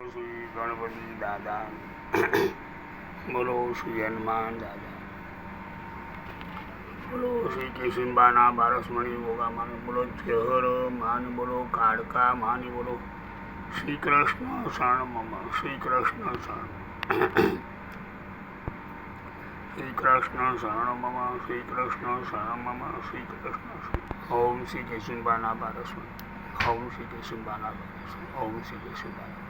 શ્રી ગણપતિ દાદા. બોલો શ્રી હનુમાન દાદા? બોલો શ્રી કેશિંબાના બારસમણી ગોગામાને બોલો જહર માન બોલો કાળકા માને બોલો. શ્રી કૃષ્ણ શરણ મમ શ્રી કૃષ્ણ શરણ શ્રી કૃષ્ણ શરણ મમ શ્રી કૃષ્ણ શરણ મમ શ્રી કૃષ્ણ ઓમ શ્રી કેશિંબાના બારસમણી ઓમ શ્રી કેશિંબાના બારસમણી ઓમ શ્રી બારસમણી.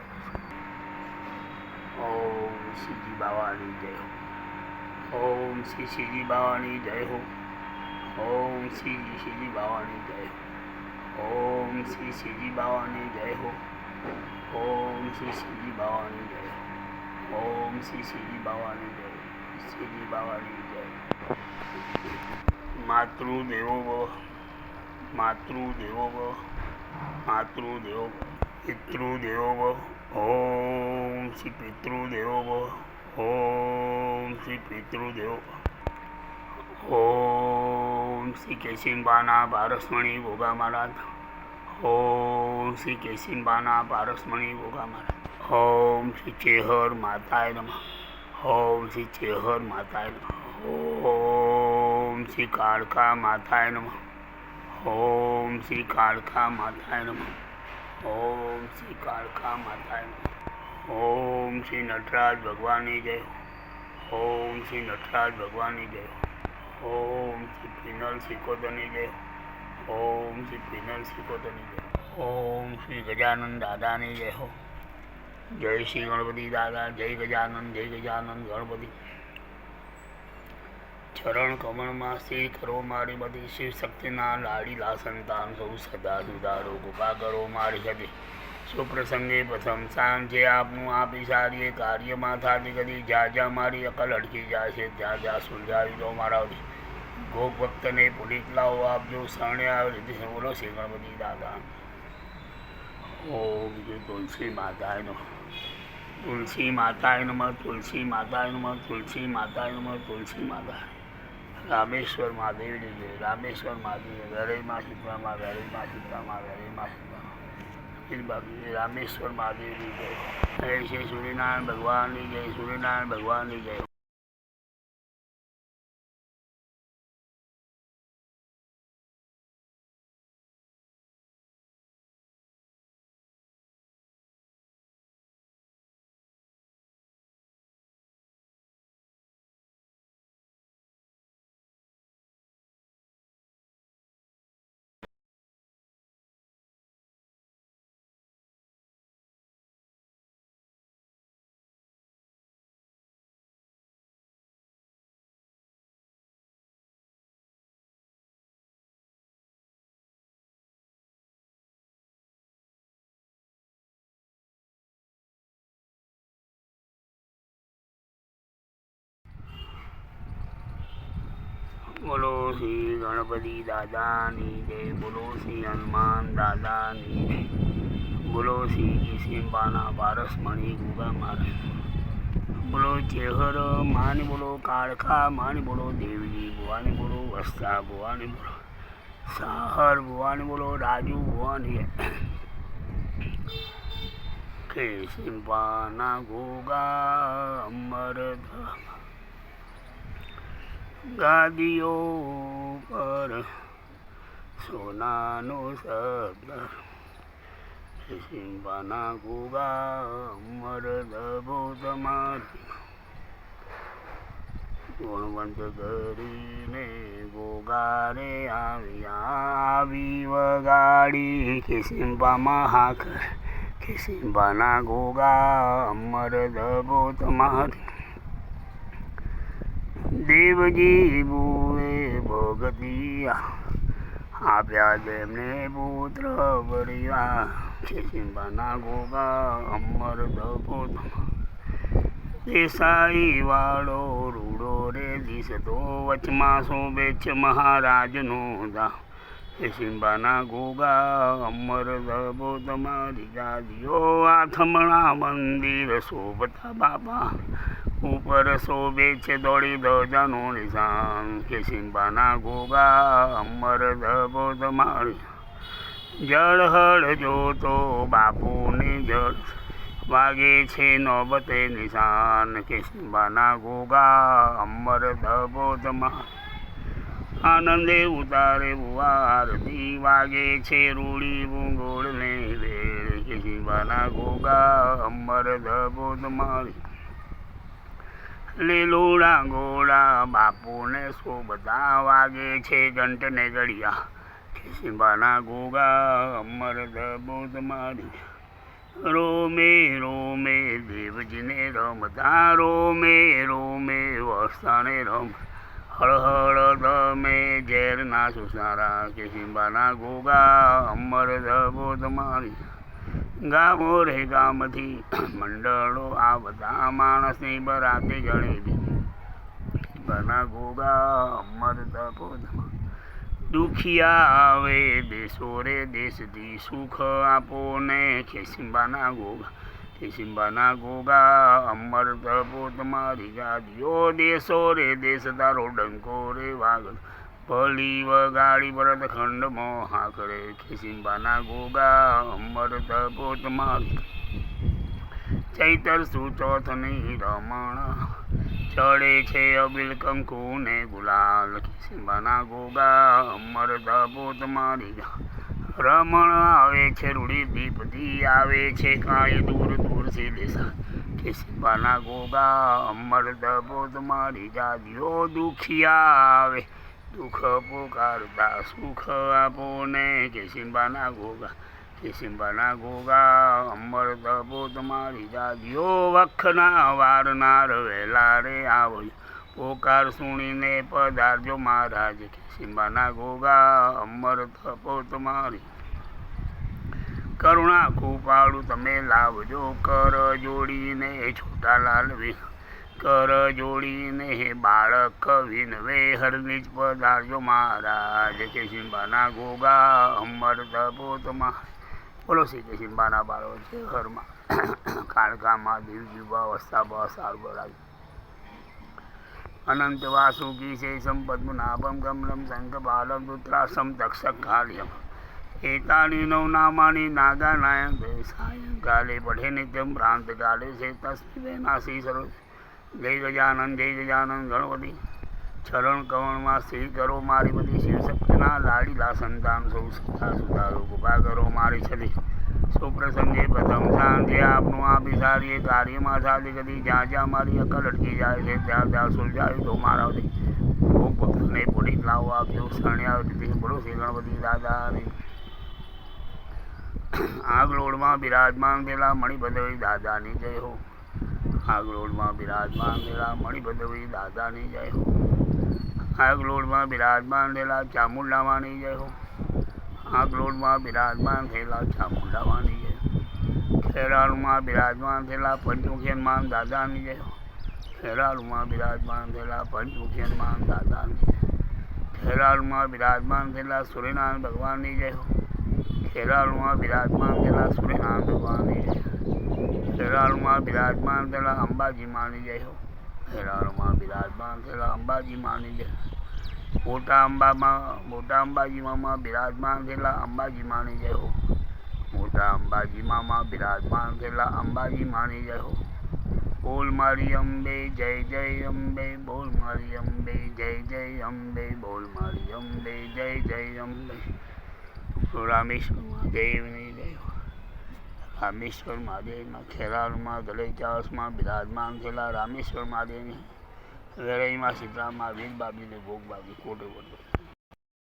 ઓમ શ્રીજી બાવાની જય હો. ઓમ શ્રી શ્રીજી બાવાની જય હો. ઓમ શ્રી શ્રીજી બાવાની જય હો. ઓમ શ્રી શ્રીજી બાવાની જય હો. ઓમ શ્રી શ્રીજી બાવાની જય ઓમ શ્રી શ્રીજી બાવાની જય શ્રીજી બાવાની જય માતૃદેવો માતૃદેવો માતૃદેવો પિતૃદેવો ઓમ શ્રી પિતૃદેવો ઓમ શ્રી પિતૃદેવો ઓમ શ્રી કેશિંબાના પારસમણી ભોગા મહારાજ ઓમ શ્રી કેશિંબાના પારસમણી ભોગા મહારાજ ઓમ શ્રી ચેહર માતાય નમઃ ઓમ શ્રી ચેહર માતાય નમઃ ઓમ શ્રી કાળકા માતાય નમઃ ઓમ શ્રી કાળકા માતાય નમઃ ઓમ શ્રી કાળકા માતા ઓમ શ્રી નટરાજ ભગવાનની જય. ઓમ શ્રી નટરાજ ભગવાનની જય. ઓમ શ્રી પિનલ શ્રીકોતની જય. ઓમ શ્રી પિનલ શ્રીકોતની જય. ઓમ શ્રી ગજાનંદ દાદાની જય હો. જય શ્રી ગણપતિ દાદા, જય ગજાનંદ જય ગજાનંદ ગણપતિ. ચરણ કમળમાં શ્રી કરો મારી બધી શિવ શક્તિના લાડીલા સંતાન સૌ સદા સુધારો કૃપા કરો મારી હતી સુપ્રસંગે પ્રથમ સાંજે આપનું આપી સારીએ કાર્યમાં થાતી કદી જ્યાં જ્યાં મારી અકલ અટકી જાય છે, ત્યાં જ્યાં સુલઝાવી દો મારા. ગોપ ભક્તને પુલિત લાવો આપજો, શરણે આવે રીતે બોલો શ્રી ગણપતિ દાદા. ઓમ તુલસી માતાએ નમઃ તુલસી માતાએ નમઃ તુલસી માતાએ નમઃ તુલસી માતાએ નમઃ તુલસી માતા. રામેશ્વર મહાદેવની જય, રામેશ્વર મહાદેવ વેરઈમાં સીતામાં વેરઈમાં સીતામાં વેરઈમાં સીતામાં બાબી રામેશ્વર મહાદેવની જય. જય શ્રી સૂર્યનારાયણ ભગવાનની જય, સૂર્યનારાયણ ભગવાનની જય. બોલો શ્રી ગણપતિ દાદાની જય બોલો શ્રી હનુમાન દાદાની જય બોલો શ્રી કિશિંબાના પારસમણી ગુગા મહારાજ. બોલો ચેહર માની બોલો કાળખા, માની બોલો દેવજી, ભુવાની બોલો વસ્તા, ભુવાની બોલો સાહર, ભુવાની બોલો રાજુ, ભુવાની કેશિંબાના ગોગા અમરધામ ગાદીઓ પર સોનાનો શબ્દ. સિંબાના ગુગા મરદ તમારી. ગુણવંત કરીને ગોગારે આવ્યા આવી વગાડી. કિસિંબામાં હાક ખિસિંબાના ગોગા અમર દબો તમારી. દેવજી બુએ ભગતિયા. આપ્યા જેમને પુત્ર બળ્યા. છે ગોગા અમર દપોત. દેસાઈ વાળો રૂડો રે દિશતો વચમાં શોભે છે મહારાજનો દા સિંબાના ગોગા અમર દબો તમારી દાદીઓ આથમણા મંદિર શોભતા બાપા. ઉપર શોભે છે દોડી ધજાનું નિશાન કે સિંબાના ગોગા અમર ધબો તમારી જળ હળ જોતો બાપુની જળ. વાગે છે નોબતે નિશાન. કે સિંબાના ગોગા અમર ધબોધમાં આનંદે ઉતારે બુવારતી વાગે છે રૂડી ભૂંગોળ ને વેળ કે સિંબાના ગોગા અમર ધબોધમાં લીલુડા ગોળા બાપુને શોભતા વાગે છે ઘંટને ઘડિયા સિંબાના ગોગા, અમર દબોદ મારી રોમે રોમે દેવજીને રમતા રોમે રોમે વસ્તાને રમ હળ હળ દમે ઝેરના સુસારા કે સિંબાના ગોગા અમર દબોદ મારી. ગામો રે ગામથી. મંડળો આવતા માણસની બરાતે જણેલી બના ગોગા અમર દબોદમાં દુખિયા આવે દેશો રે દેશથી સુખ આપો ને ખેસિંબાના ગોગા. ખેસિંબાના ગોગા અમર તપો તમારી ગાદીઓ દેશો રે દેશ તારો ડંકો રે વાગડ ભલી વગાડી ભરત મોહા કરે ખિસિંબાના ગોગા અમર દબો ચૈતર ચૈતર નહીં રમણ ચડે છે અબિલ કંકુ ને ગુલાલ. ખિસિંબાના ગોગા અમર દબો મારી રમણ આવે છે, રૂડી દીપથી આવે છે, કાંઈ દૂર દૂરથી દેશા. કે સિંબાના ગોગા અમર દબો મારી જાદીઓ દુખિયા આવે. દુઃખ પુકારતા સુખ આપો ને કે સિંબાના ગોગા કે સિંબાના ગોગા અમર તપો તમારી જાગ્યો, વખના વારનાર વહેલા રે આવ્યો પોકાર સુણીને પધારજો મહારાજ કે સિંબાના ગોગા અમર તપો તમારી કરુણા કૃપાળું તમે લાવજો, કર જોડીને છોટા લાલવી કર જોડીને હે બાળક, વિનવે હરની જ પધારજો મહારાજ. કે સિંબાના ગોગા અમર તપોતમાં બોલો શ્રી કે સિંબાના બાળો છે ઘરમાં. કાળકામાં દેવજીવા અવસ્થા બસ સારું બોલાવી અનંત વાસુકી છે સંપદ્મનાભમ શંખ બાલમ દુત્રાસમ તક્ષક કાર્યમ. એતાની નવનામાની નાગા નાયક સાયંકાલે પઠે નિત્યમ ભ્રાંતકાલે છે તસ્મી નાસી સરો જય ગજાનંદ જય ગજાનંદ, ગણપતિ. ચરણ કવણમાં સ્થિર કરો મારી બધી શિવશક્તિના લાડીલા સંતાન, સૌ સદા સુધારો કૃપા કરો મારી છતી સુપ્રસંગે પ્રથમ સાંજે આપનું આ બિસારીએ કાર્યમાં સાધી કદી જ્યાં જ્યાં મારી અકલ અટકી જાય છે, ત્યાં ત્યાં સુલઝાયું તો મારા ભોગ ભક્તને પૂરી લાવો આપ્યો શરણ્યા રીતે બોલો, શ્રી ગણપતિ દાદાની આગલોડમાં બિરાજમાન થયેલા મણિભદ્રવી દાદાની જય હો. આગલોડમાં બિરાજમાન થયેલા મણિભદ્રવી દાદાની જય હો. આગલોડમાં બિરાજમાન થયેલા ચામુંડામાની જય હો. આગલોડમાં બિરાજમાન થયેલા ચામુંડામાની જય ખેરાળુમાં બિરાજમાન થયેલા પંચમુખેનમાન દાદાની જય હો. ખેરાળુમાં બિરાજમાન થયેલા પંચમુખેનમાન દાદાની જય ખેરાળુમાં બિરાજમાન થયેલા સૂર્યનારાયણ ભગવાનની જય હો. ખેરાળુમાં બિરાજમાન થયેલા સૂર્યનારાયણ ભગવાનની જય ખેરાલુમાં બિરાજમાન થયેલા અંબાજી માની જય હો. ખેરાલુમાં બિરાજમાન થયેલા અંબાજી માની જય. મોટા અંબામાં, મોટા અંબાજીમાં બિરાજમાન થયેલા અંબાજી માની જય હો. મોટા અંબાજી મામા બિરાજમાન થયેલા અંબાજી માની જય હો. બોલ મારી અંબે, જય જય અંબે, બોલ મારી અંબે, જય જય અંબે, બોલ મારી અંબે, જય જય અંબે. રામેશ્વર મહાદેવની જય રામેશ્વર મહાદેવના ખેરાલુમાં ગલેચાસમાં બિરાજમાન થયેલા રામેશ્વર મહાદેવની વેરાઈમાં સીતરામાં વીર બાબીને ભોગ બાબી કોટે કોટે